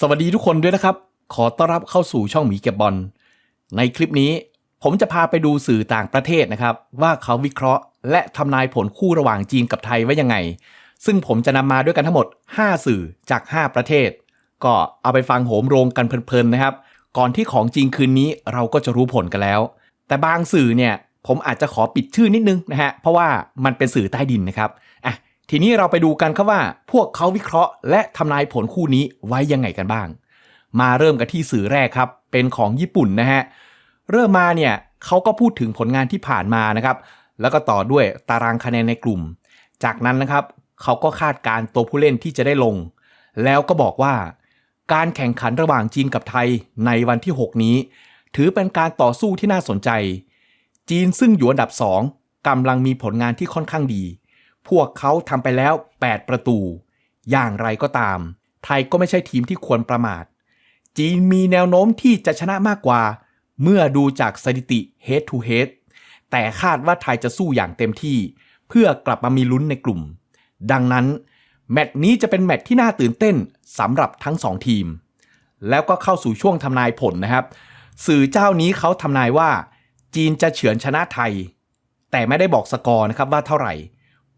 สวัสดีทุกคนด้วยนะครับ ขอต้อนรับเข้าสู่ช่องหมีเก็บบอล ในคลิปนี้ ผมจะพาไปดูสื่อต่างประเทศนะครับ ว่าเขาวิเคราะห์ และทำนายผลคู่ระหว่างจีนกับไทยไว้ยังไง ซึ่งผมจะนำมาด้วยกันทั้งหมด 5 สื่อจาก 5 ประเทศ ก็เอาไปฟังโหมโรงกันเพลินๆนะครับ ก่อนที่ของจริงคืนนี้เราก็จะรู้ผลกันแล้ว แต่บางสื่อเนี่ยผมอาจจะขอปิดชื่อนิดนึงนะฮะเพราะว่ามันเป็นสื่อใต้ดินนะครับอะ ทีนี้เราไปดูกันครับว่า พวกเขาวิเคราะห์ และทำนายผลคู่นี้ไว้ยังไงกันบ้าง มาเริ่มกันที่สื่อแรกครับ เป็นของญี่ปุ่นนะฮะ เริ่มมาเนี่ยเขาก็พูดถึงผลงานที่ผ่านมานะครับ แล้วก็ต่อด้วยตารางคะแนนในกลุ่ม จากนั้นนะครับเขาก็คาดการ์ตัวผู้เล่นที่จะได้ลง แล้วก็บอกว่า การแข่งขันระหว่างจีนกับไทยในวันที่ 6 นี้ ถือเป็นการต่อสู้ที่น่าสนใจ จีนซึ่งอยู่อันดับ 2กำลังมีผลงานที่ค่อนข้างดี พวกเขาทำไปแล้ว 8 ประตู อย่างไรก็ตาม ไทยก็ไม่ใช่ทีมที่ควรประมาท จีนมีแนวโน้มที่จะชนะมากกว่า เมื่อดูจากสถิติ head to head แต่คาดว่าไทยจะสู้อย่างเต็มที่ เพื่อกลับมามีลุ้นในกลุ่ม ดังนั้น แมตช์นี้จะเป็นแมตช์ที่น่าตื่นเต้นสำหรับทั้งสองทีม แล้วก็เข้าสู่ช่วงทำนายผลนะครับ สื่อเจ้านี้เขาทำนายว่า จีนจะเฉือนชนะไทย แต่ไม่ได้บอกสกอร์นะครับว่าเท่าไหร่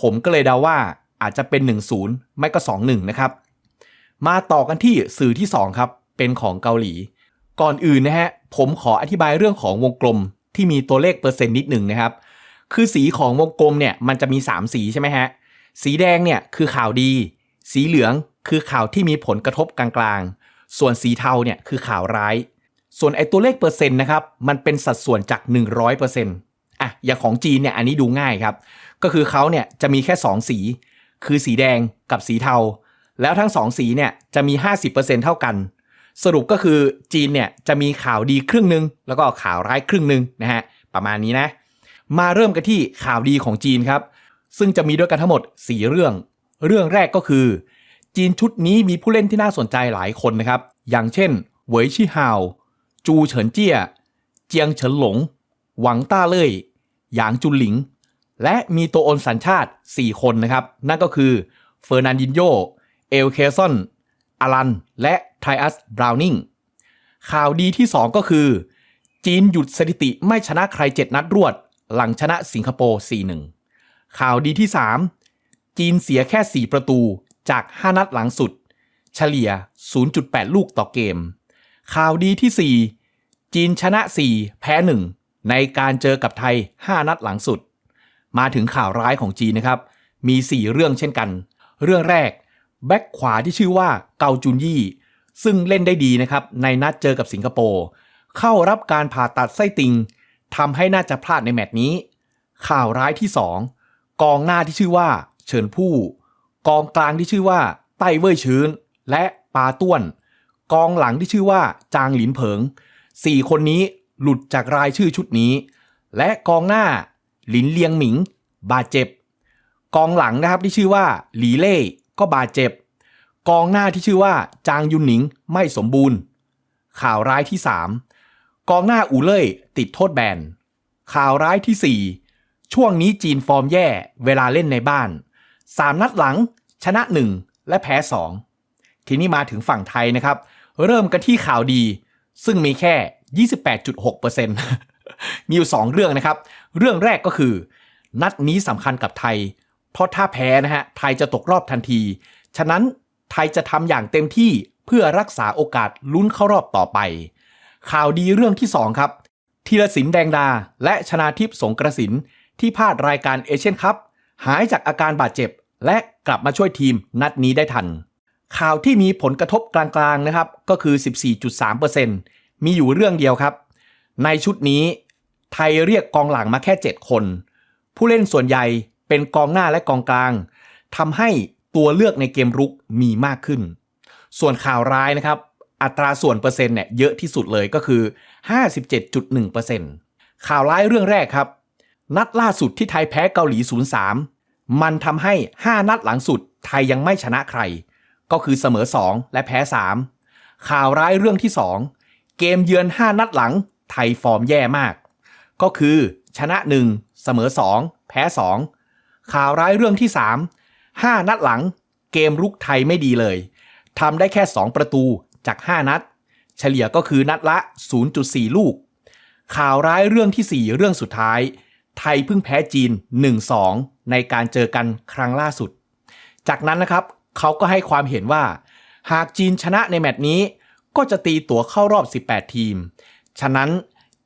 ผมก็เลยเดาว่าอาจจะเป็น 1-0 ไม่ก็ 2-1 นะครับ มาต่อกันที่สื่อที่ 2 ครับ เป็นของเกาหลี ก่อนอื่นนะฮะ ผมขออธิบายเรื่องของวงกลมที่มีตัวเลขเปอร์เซ็นต์นิดหนึ่งนะครับ คือสีของวงกลมเนี่ยมันจะมี 3 สีใช่ไหมฮะ สีแดงเนี่ยคือข่าวดี สีเหลืองคือข่าวที่มีผลกระทบกลางๆ ส่วนสีเทาเนี่ยคือข่าวร้าย ส่วนไอ้ตัวเลขเปอร์เซ็นต์นะครับ มันเป็นสัดส่วนจาก 100%อะ อย่างของจีนเนี่ยอันนี้ดูง่ายครับ ก็คือเขาเนี่ยจะมีแค่ 2 สี คือสีแดงกับสีเทา แล้วทั้ง 2 สีเนี่ยจะมี 50%เท่ากัน สรุปก็คือจีนเนี่ยจะมีข่าวดีครึ่งหนึ่งแล้วก็ข่าวร้ายครึ่งหนึ่งนะฮะประมาณนี้นะ มาเริ่มกันที่ข่าวดีของจีนครับ ซึ่งจะมีด้วยกันทั้งหมด 4 เรื่อง เรื่องแรกก็คือ จีนชุดนี้มีผู้เล่นที่น่าสนใจหลายคนนะครับ อย่างเช่นเหวยชี่ฮาวจูเฉินเจี้ย เจียงเฉินหลง หวังต้าเล่ยหยางจุนหลิง และมีตัวโอนสัญชาติ 4 คนนะครับ นั่นก็คือเฟอร์นันดินโย เอลเคซอนอารัน และไทอัส บราวนิง ข่าวดีที่ 2 ก็คือ จีนหยุดสถิติไม่ชนะใคร 7 นัดรวด หลังชนะสิงคโปร์ 4-1 ข่าวดีที่ 3 จีนเสียแค่ 4 ประตูจาก 5 นัดหลังสุด เฉลี่ย 0.8 ลูกต่อเกม ข่าวดีที่ 4 จีนชนะ 4 แพ้ 1 ในการเจอกับไทย 5 นัดหลังสุด มาถึงข่าวร้ายของจีนนะครับ มี 4 เรื่องเช่นกัน เรื่องแรก แบ็คขวาที่ชื่อว่าเกาจุนยี่ ซึ่งเล่นได้ดีนะครับ ในนัดเจอกับสิงคโปร์เข้ารับการผ่าตัดไส้ติ่งทำให้น่าจะพลาดในแมตช์นี้ ข่าวร้ายที่ 2 กองหน้าที่ชื่อว่า เฉินผู้ กองกลางที่ชื่อว่า ไต้เว่ยชื้น และปาต้วน กองหลังที่ชื่อว่า จางหลินเผิง 4 คนนี้หลุดจากรายชื่อชุดนี้ และกองหน้า หลินเลียงหมิง บาดเจ็บ กองหลังนะครับที่ชื่อว่าหลีเล่ก็บาดเจ็บ กองหน้าที่ชื่อว่า จางยุนหนิงไม่สมบูรณ์ ข่าวร้ายที่ 3 กองหน้าอูเล่ยติดโทษแบน ข่าวร้ายที่ 4 ช่วงนี้จีนฟอร์มแย่เวลาเล่นในบ้าน 3 นัดหลัง ชนะ 1 และแพ้ 2 ทีนี้มาถึงฝั่งไทยนะครับ เริ่มกันที่ข่าวดี ซึ่งมีแค่ 28.6% มีอยู่ 2 เรื่องนะครับ เรื่องแรกก็คือ นัดนี้สำคัญกับไทย เพราะถ้าแพ้นะฮะไทยจะตกรอบทันที ฉะนั้นไทยจะทำอย่างเต็มที่เพื่อรักษาโอกาสลุ้นเข้ารอบต่อไป ข่าวดีเรื่องที่ 2 ครับธีรศิลป์แดงดา และชนาทิพย์สงกระสินที่พลาดรายการเอเชียนคัพหายจากอาการบาดเจ็บ และกลับมาช่วยทีมนัดนี้ได้ทัน ข่าวที่มีผลกระทบกลางๆนะครับก็คือ 14.3%มีอยู่เรื่องเดียวครับ ในชุดนี้ ไทยเรียกกองหลังมาแค่ 7 คน ผู้เล่นส่วนใหญ่เป็นกองหน้าและกองกลางทำให้ตัวเลือกในเกมรุกมีมากขึ้น ส่วนข่าวร้ายนะครับ อัตราส่วนเปอร์เซ็นต์เนี่ยเยอะที่สุดเลยก็คือ 57.1%ข่าวร้ายเรื่องแรกครับ นัดล่าสุดที่ไทยแพ้เกาหลี 0-3 มันทำให้ 5 นัดหลังสุดไทยยังไม่ชนะใคร ก็คือเสมอ 2 และแพ้ 3 ข่าวร้ายเรื่องที่ 2 เกมเยือน 5 นัดหลังไทยฟอร์มแย่มาก ก็คือชนะ 1 เสมอ 2 แพ้ 2 ข่าวร้ายเรื่องที่ 3 5 นัดหลัง เกมรุกไทยไม่ดีเลยทำได้แค่ 2 ประตูจาก 5 นัด เฉลี่ยก็คือนัดละ 0.4 ลูก ข่าวร้ายเรื่องที่ 4 เรื่องสุดท้าย ไทยเพิ่งแพ้จีน 1-2 ในการเจอกันครั้งล่าสุด จากนั้นนะครับเขาก็ให้ความเห็นว่า หากจีนชนะในแมตช์นี้ ก็จะตีตั๋วเข้ารอบ 18 ทีม ฉะนั้น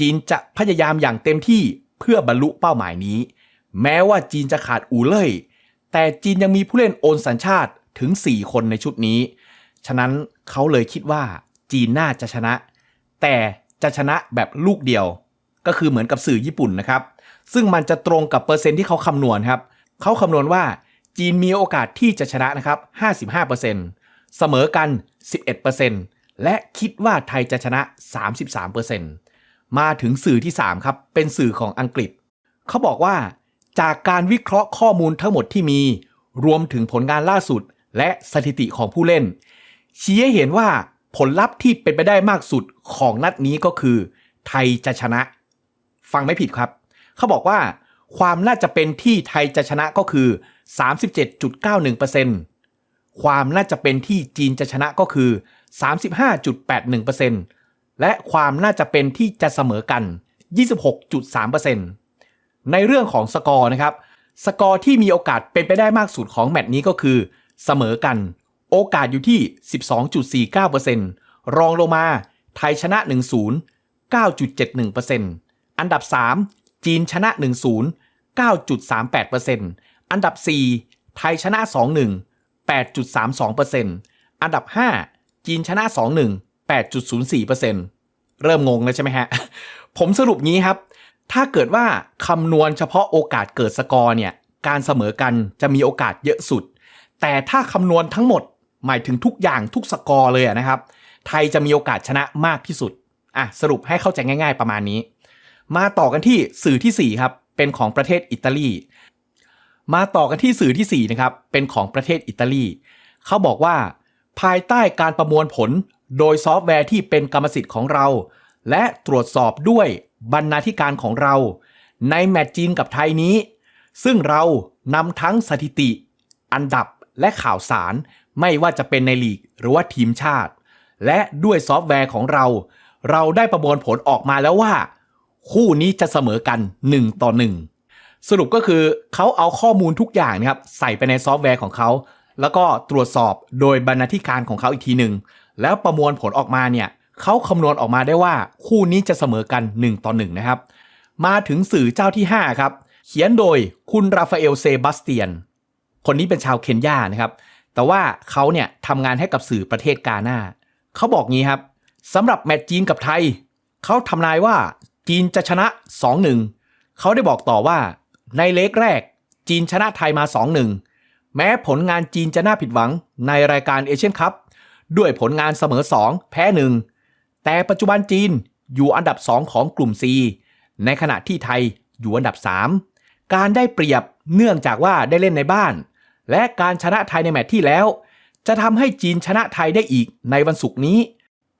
จีนจะพยายามอย่างเต็มที่เพื่อบรรลุเป้าหมายนี้ แม้ว่าจีนจะขาดอูเล่ยแต่จีนยังมีผู้เล่นโอนสัญชาติถึง 4 คนในชุดนี้ ฉะนั้นเขาเลยคิดว่าจีนน่าจะชนะ แต่จะชนะแบบลูกเดียว ก็คือเหมือนกับสื่อญี่ปุ่นนะครับ ซึ่งมันจะตรงกับเปอร์เซ็นต์ที่เขาคำนวณครับ เขาคำนวณว่าจีนมีโอกาสที่จะชนะนะครับ 55%เสมอกัน 11%และคิดว่าไทยจะชนะ 33% มาถึงสื่อที่ 3 ครับ เป็นสื่อของอังกฤษ เขาบอกว่า จากการวิเคราะห์ข้อมูลทั้งหมดที่มี รวมถึงผลงานล่าสุด และสถิติของผู้เล่น ชี้ให้เห็นว่าผลลัพธ์ที่เป็นไปได้มากสุดของนัดนี้ก็คือ ไทยจะชนะ ฟังไม่ผิดครับ เขาบอกว่า ความน่าจะเป็นที่ไทยจะชนะก็คือ 37.91%ความน่าจะเป็นที่จีนจะชนะก็คือ 35.81% และความน่าจะเป็นที่จะเสมอกัน 26.3%ในเรื่องของสกอร์นะครับ สกอร์ที่มีโอกาสเป็นไปได้มากสุดของแมตช์นี้ก็คือเสมอกัน โอกาสอยู่ที่ 12.49%รองลงมาไทยชนะ 1-0 9.71%อันดับ 3 จีนชนะ 1-0 9.38%อันดับ 4 ไทยชนะ 2-1 8.32%อันดับ 5 จีนชนะ 2-1 8.04%เริ่มงงแล้วใช่ไหมฮะ ผมสรุปงี้ครับ ถ้าเกิดว่าคำนวณเฉพาะโอกาสเกิดสกอร์เนี่ย การเสมอกันจะมีโอกาสเยอะสุด แต่ถ้าคำนวณทั้งหมดหมายถึงทุกอย่างทุกสกอร์เลยนะครับ ไทยจะมีโอกาสชนะมากที่สุด อะ สรุปให้เข้าใจง่าย ๆประมาณนี้ มาต่อกันที่สื่อที่ 4 ครับ เป็นของประเทศอิตาลี มาต่อกันที่สื่อที่4นะครับ เป็นของประเทศอิตาลี เขาบอกว่า ภายใต้การประมวลผลโดยซอฟต์แวร์ที่เป็นกรรมสิทธิ์ของเรา และตรวจสอบด้วยบรรณาธิการของเรา ในแมตช์จีนกับไทยนี้ ซึ่งเรานำทั้งสถิติ อันดับและข่าวสาร ไม่ว่าจะเป็นในลีกหรือว่าทีมชาติ และด้วยซอฟต์แวร์ของเรา เราได้ประมวลผลออกมาแล้วว่า คู่นี้จะเสมอกัน 1 ต่อ 1 สรุปก็คือเขาเอาข้อมูลทุกอย่างนะครับใส่ไปในซอฟต์แวร์ของเขา แล้วก็ตรวจสอบโดยบรรณาธิการของเขาอีกทีหนึ่งแล้วประมวลผลออกมาเนี่ยเขาคำนวณออกมาได้ว่าคู่นี้จะเสมอกัน 1 ต่อ 1 นะครับ มาถึงสื่อเจ้าที่ 5 ครับ เขียนโดยคุณราฟาเอลเซบาสเตียน คนนี้เป็นชาวเคนยานะครับ แต่ว่าเขาเนี่ยทำงานให้กับสื่อประเทศกาหน้าเขาบอกงี้ครับสำหรับแมตช์จีนกับไทย เขาทำนายว่าจีนจะชนะ 2-1เขาได้บอกต่อว่าในเล็กแรก จีนชนะไทยมา 2-1 แม้ผลงานจีนจะน่าผิดหวังในรายการเอเชียนคัพด้วยผลงานเสมอ 2 แพ้ 1 แต่ปัจจุบันจีนอยู่อันดับ 2 ของกลุ่ม C ในขณะที่ไทยอยู่อันดับ 3 การได้เปรียบเนื่องจากว่าได้เล่นในบ้าน และการชนะไทยในแมตช์ที่แล้ว จะทำให้จีนชนะไทยได้อีกในวันศุกร์นี้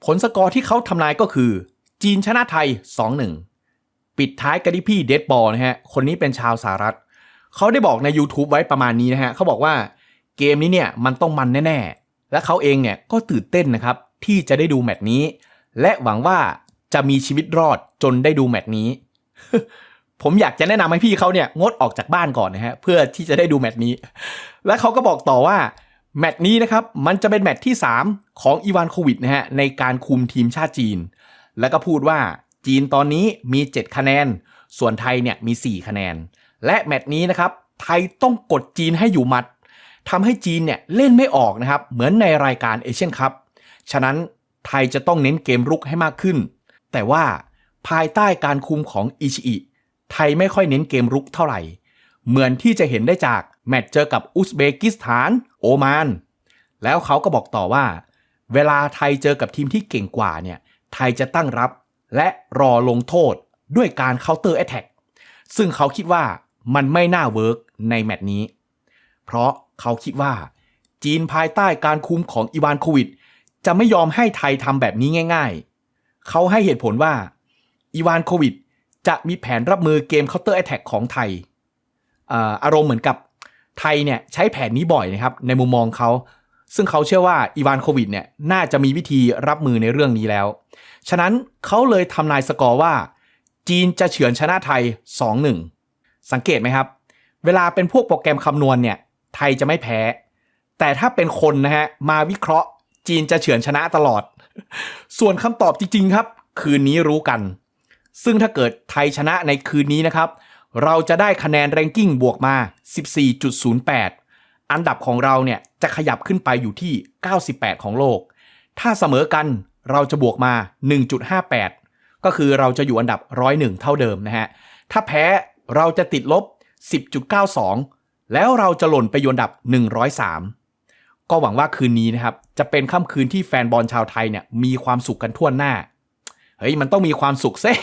ผลสกอร์ที่เขาทำนายก็คือ จีนชนะไทย 2-1 ปิดท้ายกันที่พี่เดดบอลนะฮะคนนี้เป็นชาวสหรัฐ เขาได้บอกใน YouTube ไว้ประมาณนี้นะฮะเขาบอกว่าเกมนี้เนี่ยมันต้องมันแน่ๆ และเขาเองเนี่ยก็ตื่นเต้นนะครับที่จะได้ดูแมตช์นี้ และหวังว่าจะมีชีวิตรอดจนได้ดูแมตช์นี้ ผมอยากจะแนะนำให้พี่เขาเนี่ยงดออกจากบ้านก่อนนะฮะเพื่อที่จะได้ดูแมตช์นี้ และเขาก็บอกต่อว่าแมตช์นี้นะครับมันจะเป็นแมตช์ที่ 3 ของอีวานโควิดนะฮะในการคุมทีมชาติจีน แล้วก็พูดว่าจีนตอนนี้มี 7 คะแนน ส่วนไทยเนี่ยมี 4 คะแนน และแมตช์นี้นะครับไทยต้องกดจีนให้อยู่หมัดทำให้จีนเนี่ยเล่นไม่ออกนะครับ เหมือนในรายการเอเชียนคัพฉะนั้นไทยจะต้องเน้นเกมรุกให้มากขึ้น แต่ว่าภายใต้การคุมของอิชิอิไทยไม่ค่อยเน้นเกมรุกเท่าไหร่ เหมือนที่จะเห็นได้จากแมตช์เจอกับอุซเบกิสถาน โอมาน แล้วเขาก็บอกต่อว่า เวลาไทยเจอกับทีมที่เก่งกว่าเนี่ยไทยจะตั้งรับและรอลงโทษด้วยการเคาน์เตอร์แอตแทกซึ่งเขาคิดว่า มันไม่น่าเวิร์กในแมตช์นี้ เพราะเขาคิดว่า จีนภายใต้การคุมของอีวานโควิด จะไม่ยอมให้ไทยทำแบบนี้ง่าย ๆ เขาให้เหตุผลว่าอีวานโควิด จะมีแผนรับมือเกมเคาน์เตอร์แอตแทกของไทยอาอารมณ์เหมือนกับไทยเนี่ยใช้แผนนี้บ่อยนะครับ ในมุมมองเขา ซึ่งเขาเชื่อว่าอีวานโควิดเนี่ยน่าจะมีวิธีรับมือในเรื่องนี้แล้ว ฉะนั้นเขาเลยทำนายสกอร์ว่า จีนจะเฉือนชนะไทย 2-1 สังเกตไหมครับ เวลาเป็นพวกโปรแกรมคำนวณเนี่ยไทยจะไม่แพ้ แต่ถ้าเป็นคนนะฮะมาวิเคราะห์จีนจะเฉือนชนะตลอด ส่วนคำตอบจริงๆครับ คืนนี้รู้กัน ซึ่งถ้าเกิดไทยชนะในคืนนี้นะครับ เราจะได้คะแนนแรงกิ้งบวกมา 14.08 อันดับของเราเนี่ยจะขยับขึ้นไปอยู่ที่ 98 ของโลก ถ้าเสมอกันเราจะบวกมา 1.58 ก็คือเราจะอยู่อันดับ 101 เท่าเดิมนะฮะ ถ้าแพ้ เราจะติดลบ 10.92 แล้วเราจะหล่นไปอยู่อันดับ 103 ก็หวังว่าคืนนี้นะครับ จะเป็นค่ำคืนที่แฟนบอลชาวไทยเนี่ยมีความสุขกันทั่วหน้าเฮ้ยมันต้องมีความสุขเซ่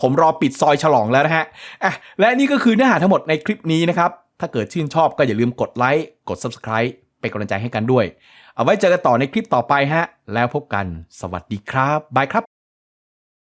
ผมรอปิดซอยฉลองแล้วนะฮะอะและนี่ก็คือเนื้อหาทั้งหมดในคลิปนี้นะครับ ถ้าเกิดชื่นชอบก็อย่าลืมกดไลค์กด Subscribe เป็นกำลังใจให้กันด้วย เอาไว้เจอกันต่อในคลิปต่อไปฮะ แล้วพบกันสวัสดีครับ บายครับ